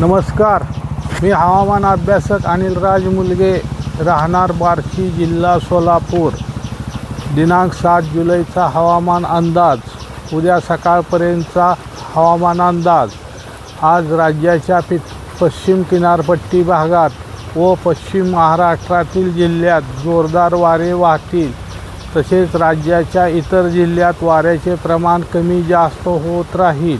नमस्कार. मी हवामान अभ्यासक अनिलराज मुलगे राहणार बार्शी जिल्हा सोलापूर. दिनांक सात जुलैचा हवामान अंदाज. उद्या सकाळपर्यंतचा हवामान अंदाज. आज राज्याच्या पि पश्चिम किनारपट्टी भागात व पश्चिम महाराष्ट्रातील जिल्ह्यात जोरदार वारे वाहतील. तसेच राज्याच्या इतर जिल्ह्यात वाऱ्याचे प्रमाण कमी जास्त होत राहील.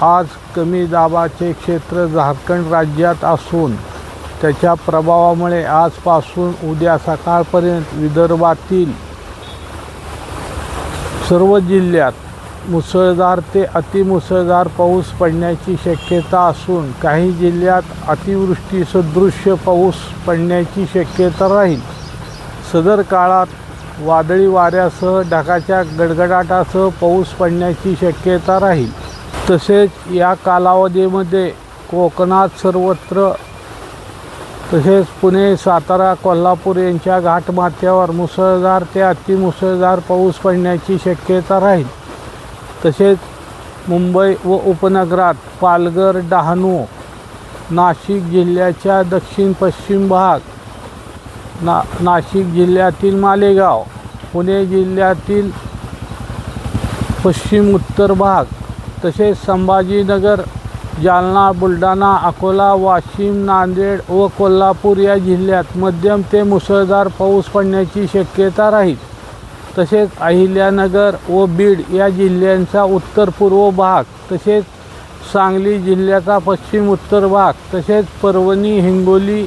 आज कमी दाबाचे क्षेत्र झारखंड राज्यात असून त्याच्या प्रभावामुळे आजपासून उद्या सकाळपर्यंत विदर्भातील सर्व जिल्ह्यात मुसळधार ते अतिमुसळधार पाऊस पडण्याची शक्यता असून काही जिल्ह्यात अतिवृष्टी सदृश्य पाऊस पडण्याची शक्यता राहील. सदर काळात वादळी वाऱ्यासह ढगाच्या गडगडाटासह पाऊस पडण्याची शक्यता राहील. तसेच या कालावधीमध्ये कोकणात सर्वत्र तसेच पुणे सातारा कोल्हापूर यांच्या घाटमाथ्यावर मुसळधार ते अतिमुसळधार पाऊस पडण्याची शक्यता राहील. तसेच मुंबई व उपनगरात पालघर डहाणू नाशिक जिल्ह्याच्या दक्षिण पश्चिम भाग ना नाशिक जिल्ह्यातील मालेगाव पुणे जिल्ह्यातील पश्चिम उत्तर भाग तसेच संभाजीनगर जालना बुलढाणा अकोला वाशिम नांदेड व कोल्हापूर या जिल्ह्यात मध्यम ते मुसळधार पाऊस पडण्याची शक्यता राहील. तसेच अहिल्यानगर व बीड या जिल्ह्यांचा उत्तर पूर्व भाग तसेच सांगली जिल्ह्याचा पश्चिम उत्तर भाग तसेच परभणी हिंगोली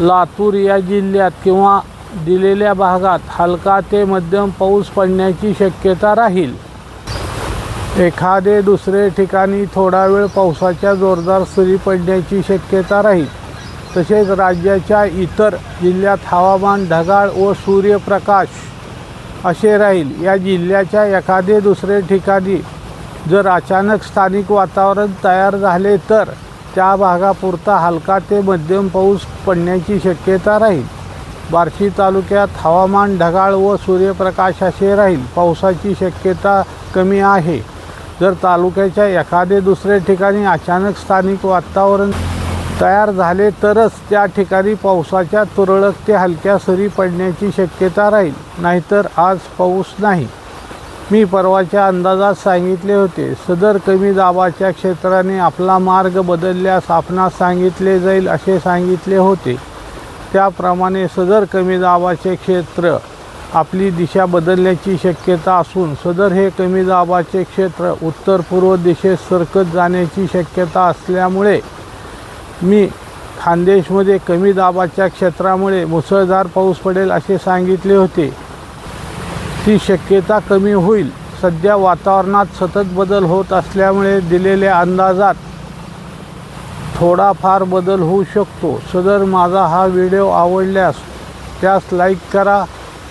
लातूर या जिल्ह्यात किंवा दिलेल्या भागात हलका ते मध्यम पाऊस पडण्याची शक्यता राहील. एखादे दुसरे ठिकाणी थोडा वेळ पावसाच्या जोरदार सरी पडण्याची शक्यता राहील. तसेच राज्याच्या इतर जिल्ह्यात हवामान ढगाळ व सूर्यप्रकाश असे राहील. या जिल्ह्याच्या एखादे दुसरे ठिकाणी जर अचानक स्थानिक वातावरण तयार झाले तर त्या भागापुरता हलका ते मध्यम पाऊस पडण्याची शक्यता राहील. बार्शी तालुक्यात हवामान ढगाळ व सूर्यप्रकाश असे राहील. पावसाची शक्यता कमी आहे. जर तालुक्याच्या एखादे दुसरे ठिकाणी अचानक स्थानिक वातावरण तयार झाले तरच त्या ठिकाणी पावसाच्या तुरळक ते हलक्या सरी पडण्याची शक्यता राहील. नाहीतर आज पाऊस नाही. मी परवाच्या अंदाजात सांगितले होते सदर कमी दाबाच्या क्षेत्राने आपला मार्ग बदलल्यास आपणास सांगितले जाईल असे सांगितले होते. त्याप्रमाणे सदर कमी दाबाचे क्षेत्र आपली दिशा बदलण्याची शक्यता असून सदर हे कमी दाबाचे क्षेत्र उत्तर पूर्व दिशेत सरकत जाण्याची शक्यता असल्यामुळे मी खानदेशमध्ये कमी दाबाच्या क्षेत्रामुळे मुसळधार पाऊस पडेल असे सांगितले होते. ती शक्यता कमी होईल. सध्या वातावरणात सतत बदल होत असल्यामुळे दिलेल्या अंदाजात थोडाफार बदल होऊ शकतो. सदर माझा हा व्हिडिओ आवडल्यास त्यास लाईक करा.